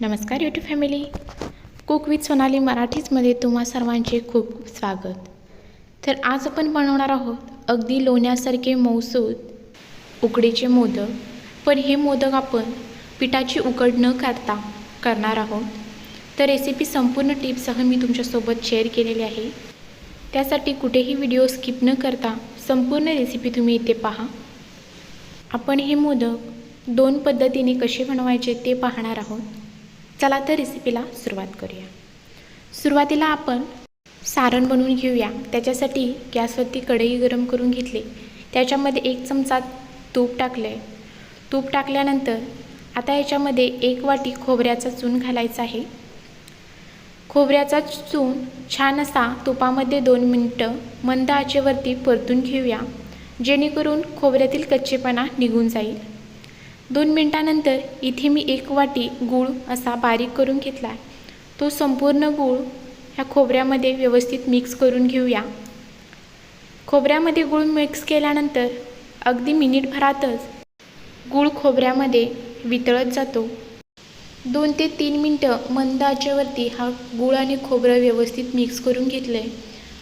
नमस्कार YouTube family cook with Sonali मराठीचमध्ये तुम्हा सर्वांचे खूप खूप स्वागत. तर आज आपण बनवणार आहोत अगदी लोण्यासारखे मौसूद उकडीचे मोदक. पण हे मोदक आपण पिठाची उकड न करता करणार आहोत. तर रेसिपी संपूर्ण टिप्ससह मी तुमच्यासोबत शेअर केलेली आहे. त्यासाठी कुठेही व्हिडिओ स्किप न करता संपूर्ण रेसिपी तुम्ही इथे पहा. आपण हे मोदक दोन पद्धतीने कसे बनवायचे ते पाहणार आहोत. चला तर रेसिपीला सुरुवात करूया. सुरुवातीला आपण सारण बनवून घेऊया. त्याच्यासाठी गॅसवरती कढई गरम करून घेतली. त्याच्यामध्ये एक चमचा तूप टाकले तूप टाकल्यानंतर आता याच्यामध्ये एक वाटी खोबऱ्याचा चून घालायचा आहे. खोबऱ्याचा चून छान असा तुपामध्ये दोन मिनटं मंद आचेवरती परतून घेऊया. जेणेकरून खोबऱ्यातील कच्चेपणा निघून जाईल. दोन मिनटानंतर इथे मी एक वाटी गूळ असा बारीक करून घेतला. आहे तो संपूर्ण गूळ ह्या खोबऱ्यामध्ये व्यवस्थित मिक्स करून घेऊया. खोबऱ्यामध्ये गूळ मिक्स केल्यानंतर अगदी मिनिटभरातच गूळ खोबऱ्यामध्ये वितळत जातो. दोन ते तीन मिनटं मंद आचेवरती हा गूळ आणि खोबरं व्यवस्थित मिक्स करून घेतलं आहे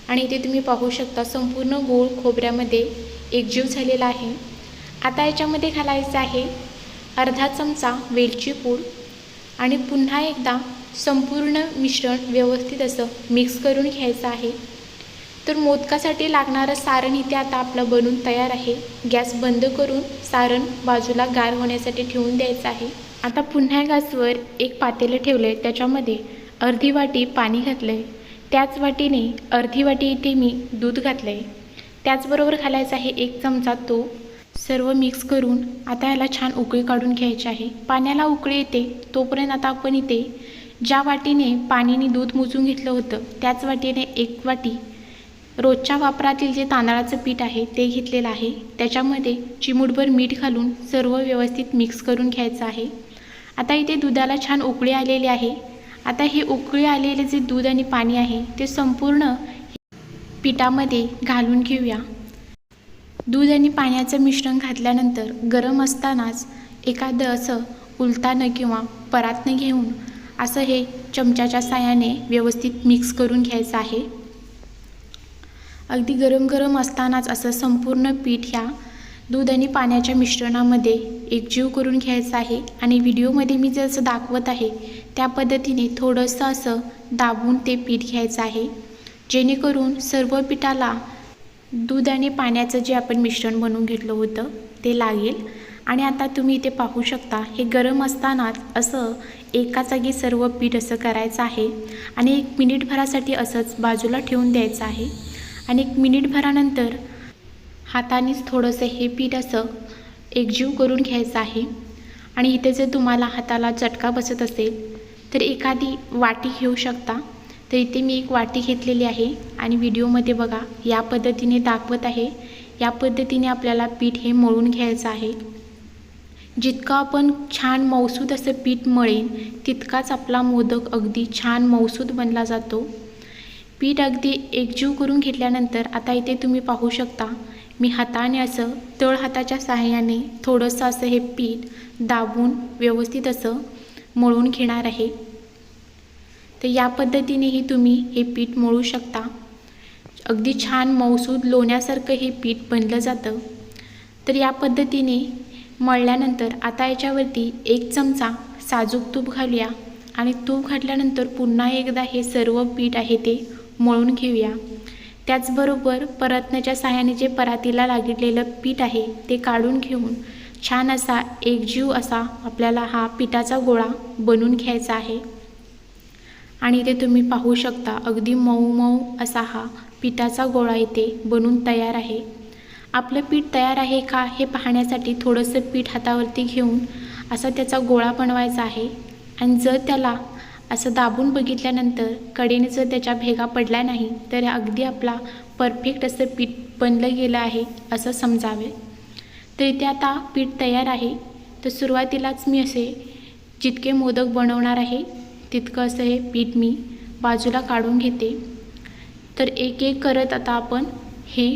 आणि इथे तुम्ही पाहू शकता संपूर्ण गूळ खोबऱ्यामध्ये एकजीव झालेला आहे. आता याच्यामध्ये घालायचं आहे अर्धा चमचा वेलची पूड आणि पुन्हा एकदा संपूर्ण मिश्रण व्यवस्थित असं मिक्स करून घ्यायचं आहे. तर मोदकासाठी लागणारं सारण इथे आता आपलं बनून तयार आहे. गॅस बंद करून सारण बाजूला गार होण्यासाठी ठेवून द्यायचं आहे. आता पुन्हा गॅसवर एक पातेलं ठेवलं आहे त्याच्यामध्ये अर्धी वाटी पाणी घातलं आहे त्याच वाटीने अर्धी वाटी इथे मी दूध घातलं आहे त्याचबरोबर घालायचं आहे एक चमचा तूप. सर्व मिक्स करून आता याला छान उकळी काढून घ्यायची आहे. पाण्याला उकळी येते तोपर्यंत आता आपण इथे ज्या वाटीने पाणीने दूध मोजून घेतलं होतं त्याच वाटीने एक वाटी रोजच्या वापरातील जे तांदळाचं पीठ आहे ते घेतलेलं आहे. त्याच्यामध्ये चिमूटभर मीठ घालून सर्व व्यवस्थित मिक्स करून घ्यायचं आहे. आता इथे दुधाला छान उकळी आलेली आहे. आता हे उकळी आलेले जे दूध आणि पाणी आहे ते संपूर्ण पिठामध्ये घालून घेऊया. दूध आणि पाण्याचं मिश्रण घातल्यानंतर गरम असतानाच एखादं असं उलतानं किंवा परातनं घेऊन असं हे चमच्याच्या साहाय्याने व्यवस्थित मिक्स करून घ्यायचं आहे. अगदी गरम गरम असतानाच असं संपूर्ण पीठ ह्या दूध आणि पाण्याच्या मिश्रणामध्ये एकजीव करून घ्यायचं आहे आणि व्हिडिओमध्ये मी जसं दाखवत आहे त्या पद्धतीने थोडंसं असं दाबून ते पीठ घ्यायचं आहे. जेणेकरून सर्व पिठाला दूध आणि पाण्याचं जे आपण मिश्रण बनवून घेतलं होतं ते लागेल. आणि आता तुम्ही इथे पाहू शकता हे गरम असतानाच असं एका जागी सर्व पीठ असं करायचं आहे. आणि एक मिनिटभरासाठी असंच बाजूला ठेवून द्यायचं आहे. आणि एक मिनिटभरानंतर हातानेच थोडंसं हे पीठ असं एकजीव करून घ्यायचं आहे. आणि इथे जर तुम्हाला हाताला चटका बसत असेल तर एखादी वाटी घेऊ शकता. तर इथे मी एक वाटी घेतलेली आहे आणि व्हिडिओमध्ये बघा या पद्धतीने दाखवत आहे. या पद्धतीने आपल्याला पीठ हे मळून घ्यायचं आहे. जितकं आपण छान मौसूद असं पीठ मळेन तितकाच आपला मोदक अगदी छान मौसूद बनला जातो. पीठ अगदी एकजीव करून घेतल्यानंतर आता इथे तुम्ही पाहू शकता मी हाताने असं तळ हाताच्या सहाय्याने थोडंसं असं हे पीठ दाबून व्यवस्थित असं मळून घेणार आहे. तर या पद्धतीनेही तुम्ही हे पीठ मळू शकता. अगदी छान मौसूद लोण्यासारखं हे पीठ बनलं जातं. तर या पद्धतीने मळल्यानंतर आता याच्यावरती एक चमचा साजूक तूप घालूया आणि तूप घातल्यानंतर पुन्हा एकदा हे सर्व पीठ आहे ते मळून घेऊया. त्याचबरोबर परतण्याच्या साह्याने जे परातीला लागलेलं पीठ आहे ते काढून घेऊन छान असा एकजीव असा आपल्याला हा पिठाचा गोळा बनवून घ्यायचा आहे. आणि इथे तुम्ही पाहू शकता. अगदी मऊ मऊ असा हा पिठाचा गोळा इथे बनून तयार आहे. आपलं पीठ तयार आहे का हे पाहण्यासाठी थोडंसं पीठ हातावरती घेऊन असा त्याचा गोळा बनवायचा आहे. आणि जर त्याला असं दाबून बघितल्यानंतर कडेने जर त्याच्या भेगा पडल्या नाही तर अगदी आपला परफेक्ट असं पीठ बनलं गेलं आहे असं समजावे. तर इथे आता पीठ तयार आहे. तर सुरुवातीलाच मी असे जितके मोदक बनवणार आहे तितकं असं हे पीठ मी बाजूला काढून घेते. तर एक एक करत आता आपण हे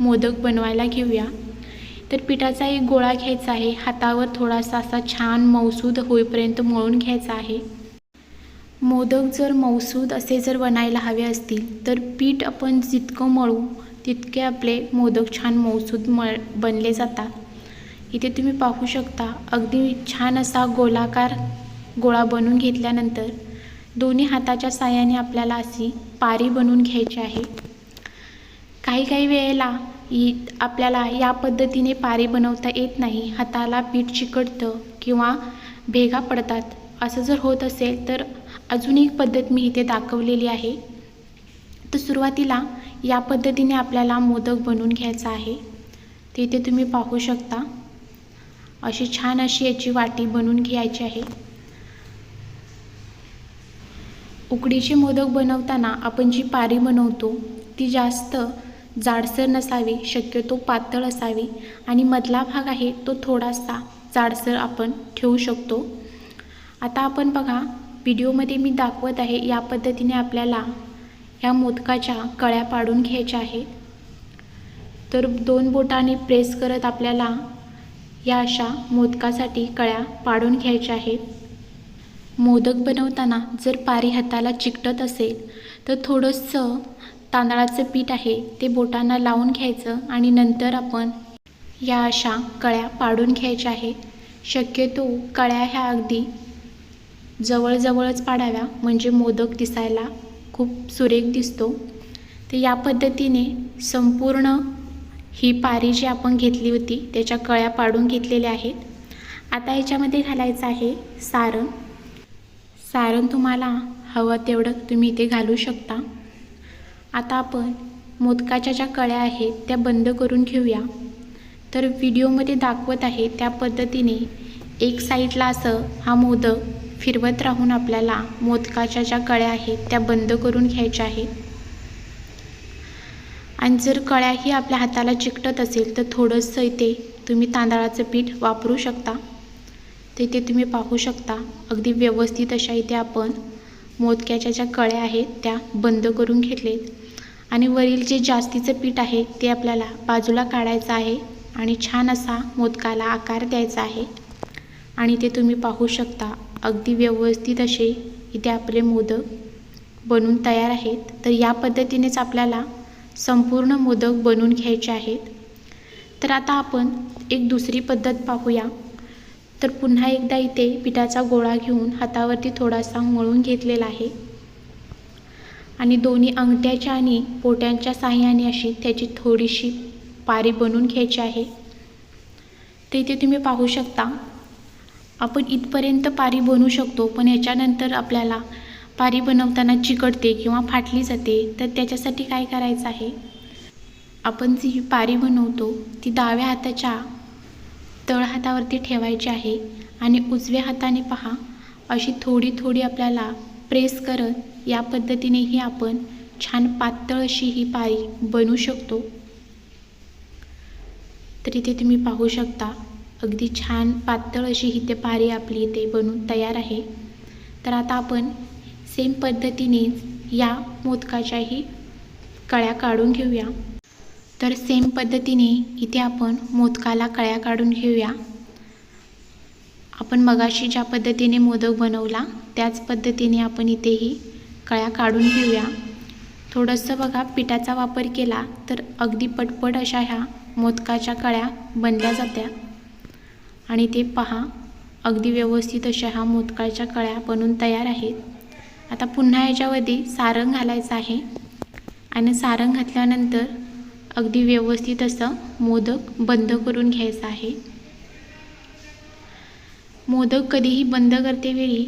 मोदक बनवायला घेऊया. तर पिठाचा एक गोळा घ्यायचा आहे. हातावर थोडासा असा छान मौसूद होईपर्यंत मळून घ्यायचा आहे. मोदक जर मौसूद असे जर बनायला हवे असतील तर पीठ आपण जितकं मळू तितके आपले मोदक छान मौसूद मळ बनले जातात. इथे तुम्ही पाहू शकता अगदी छान असा गोलाकार गोळा बनवून घेतल्यानंतर दोन्ही हाताच्या साह्याने आपल्याला अशी पारी बनवून घ्यायची आहे. काही काही वेळेला इ आपल्याला या पद्धतीने पारी बनवता येत नाही. हाताला पीठ चिकटतं किंवा भेगा पडतात. असं जर होत असेल तर अजून एक पद्धत मी इथे दाखवलेली आहे. तर सुरुवातीला या पद्धतीने आपल्याला मोदक बनवून घ्यायचा आहे. ते इथे तुम्ही पाहू शकता. अशी छान अशी याची वाटी बनवून घ्यायची आहे. उकडीचे मोदक बनवताना आपण जी पारी बनवतो ती जास्त जाडसर नसावी शक्यतो पातळ असावी आणि मधला भाग आहे तो थोडासा जाडसर आपण ठेवू शकतो. आता आपण बघा व्हिडिओमध्ये मी दाखवत आहे या पद्धतीने आपल्याला या मोदकाच्या कळ्या पाडून घ्यायच्या आहेत. तर दोन बोटाने प्रेस करत आपल्याला या अशा मोदकासाठी कळ्या पाडून घ्यायच्या आहेत. मोदक बनवताना जर पारी हाताला चिकटत असेल तर थोडंसं तांदळाचं पीठ आहे ते बोटांना लावून घ्यायचं आणि नंतर आपण या अशा कळ्या पाडून घ्यायच्या आहेत शक्यतो कळ्या ह्या अगदी जवळजवळच पाडाव्या म्हणजे मोदक दिसायला खूप सुरेख दिसतो. तर या पद्धतीने संपूर्ण ही पारी जी आपण घेतली होती त्याच्या कळ्या पाडून घेतलेल्या आहेत. आता ह्याच्यामध्ये घालायचं आहे सारण. सारण तुम्हाला हवं तेवढं तुम्ही इथे घालू शकता. आता आपण मोदकाच्या ज्या कळ्या आहेत त्या बंद करून घेऊया. तर व्हिडिओमध्ये दाखवत आहे त्या पद्धतीने एक साईडला असं हा मोदक फिरवत राहून आपल्याला मोदकाच्या ज्या कळ्या आहेत त्या बंद करून घ्यायच्या आहेत. आणि जर कळ्याही आपल्या हाताला चिकटत असेल तर थोडंसं इथे तुम्ही तांदळाचं पीठ वापरू शकता. तर इथे तुम्ही पाहू शकता. अगदी व्यवस्थित अशा इथे आपण मोदक्याच्या ज्या कळ्या आहेत त्या बंद करून घेतलेत. आणि वरील जे जास्तीचं पीठ आहे ते आपल्याला बाजूला काढायचं आहे आणि छान असा मोदकाला आकार द्यायचा आहे. आणि ते तुम्ही पाहू शकता. अगदी व्यवस्थित असे इथे आपले मोदक बनून तयार आहेत. तर या पद्धतीनेच आपल्याला संपूर्ण मोदक बनवून घ्यायचे आहेत. तर आता आपण एक दुसरी पद्धत पाहूया. तर पुन्हा एकदा इथे पिठाचा गोळा घेऊन हातावरती थोडासा मळून घेतलेला आहे. आणि दोन्ही अंगठ्याच्या आणि पोट्यांच्या साह्याने अशी त्याची थोडीशी पारी बनवून घ्यायची आहे. तर इथे तुम्ही पाहू शकता आपण इथपर्यंत पारी बनवू शकतो पण याच्यानंतर आपल्याला पारी बनवताना चिकटते किंवा फाटली जाते तर त्याच्यासाठी काय करायचं आहे? आपण जी पारी बनवतो ती डाव्या हाताच्या तळ हातावरती ठेवायची आहे आणि उजव्या हाताने पहा. अशी थोडी थोडी आपल्याला प्रेस करत या पद्धतीनेही आपण छान पातळ अशी ही पारी बनवू शकतो. तर इथे तुम्ही पाहू शकता अगदी छान पातळ अशी ही ते पारी आपली इथे बनून तयार आहे. तर आता आपण सेम पद्धतीनेच या मोदकाच्याही कळ्या काढून घेऊया. तर सेम पद्धतीने इथे आपण मोदकाला कळ्या काढून घेऊया. आपण मगाशी ज्या पद्धतीने मोदक बनवला त्याच पद्धतीने आपण इथेही कळ्या काढून घेऊया. थोडंसं बघा पिठाचा वापर केला तर अगदी पटपट अशा ह्या मोदकाच्या कळ्या बनल्या जात्या. आणि ते पहा अगदी व्यवस्थित अशा ह्या मोदकाच्या कळ्या बनून तयार आहेत. आता पुन्हा याच्यामध्ये सारंग घालायचं आहे. आणि सारंग घातल्यानंतर अगदी व्यवस्थित असं मोदक बंद करून घ्यायचं आहे. मोदक कधीही बंद करते वेळी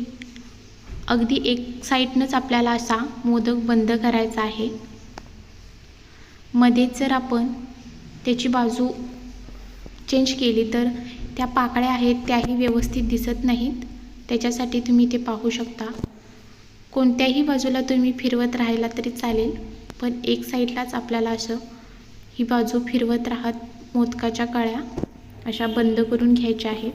अगदी एक साईडनंच आपल्याला असा मोदक बंद करायचा आहे. मध्येच जर आपण त्याची बाजू चेंज केली तर त्या पाकळ्या आहेत त्याही व्यवस्थित दिसत नाहीत. त्याच्यासाठी तुम्ही ते पाहू शकता. कोणत्याही बाजूला तुम्ही फिरवत राहिला तरी चालेल पण एक साईडलाच आपल्याला असं ही बाजू फिरवत राहत मोदकाच्या कळ्या अशा बंद करून घ्यायच्या आहेत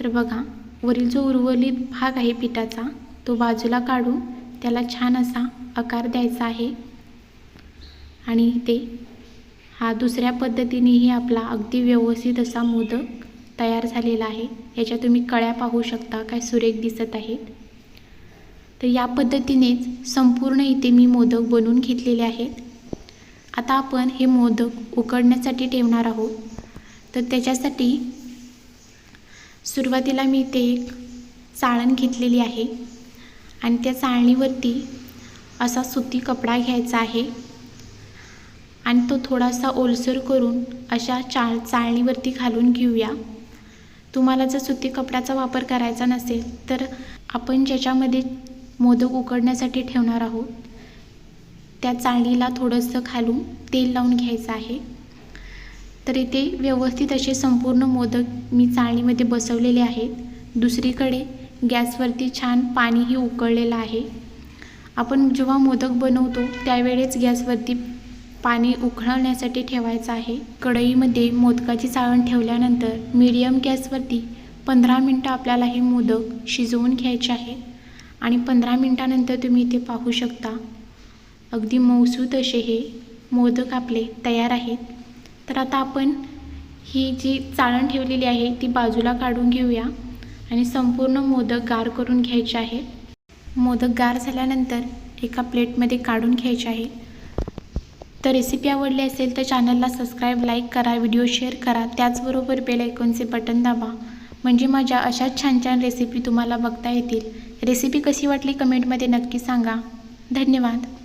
तर बघा वरील जो उर्वरित भाग आहे पिठाचा तो बाजूला काढून त्याला छान असा आकार द्यायचा आहे. आणि ते हा दुसऱ्या पद्धतीनेही आपला अगदी व्यवस्थित असा मोदक तयार झालेला आहे. याच्या तुम्ही कळ्या पाहू शकता काय सुरेख दिसत आहेत. तर या पद्धतीनेच संपूर्ण इथे मी मोदक बनवून घेतलेले आहेत. आता आपण हे मोदक उकडण्यासाठी ठेवणार आहोत. तर त्याच्यासाठी सुरुवातीला मी इथे एक चाळण घेतलेली आहे. आणि त्या चाळणीवरती असा सुती कपडा घ्यायचा आहे. आणि तो थोडासा ओलसर करून अशा चाळ चाळणीवरती घालून घेऊया. तुम्हाला जर सुती कपड्याचा वापर करायचा नसेल तर आपण ज्याच्यामध्ये मोदक उकडण्यासाठी ठेवणार आहोत. त्या चाळणीला थोडंसं खालून तेल लावून घ्यायचं आहे. तर इथे व्यवस्थित असे संपूर्ण मोदक मी चाळणीमध्ये बसवलेले आहेत. दुसरीकडे गॅसवरती छान पाणीही उकळलेलं आहे. आपण जेव्हा मोदक बनवतो त्यावेळेस गॅसवरती पाणी उकळण्यासाठी ठेवायचं आहे. कढईमध्ये मोदकाची चाळण ठेवल्यानंतर मीडियम गॅसवरती पंधरा मिनटं आपल्याला हे मोदक शिजवून घ्यायचे आहे. आणि पंधरा मिनटानंतर तुम्ही इथे पाहू शकता. अगदी मऊसूत असे हे मोदक आपले तयार आहेत. तर आता आपण ही जी चाळण ठेवलेली आहे ती बाजूला काढून घेऊया आणि संपूर्ण मोदक गार करून घ्यायचे आहेत मोदक गार झाल्यानंतर एका प्लेटमध्ये काढून घ्यायचे आहे. तर रेसिपी आवडली असेल तर चॅनलला सबस्क्राईब लाईक करा व्हिडिओ शेअर करा. त्याचबरोबर बेल आयकॉनचे बटन दाबा. म्हणजे माझ्या अशाच छान छान रेसिपी तुम्हाला बघता येतील. रेसिपी कशी वाटली कमेंटमध्ये नक्की सांगा. धन्यवाद.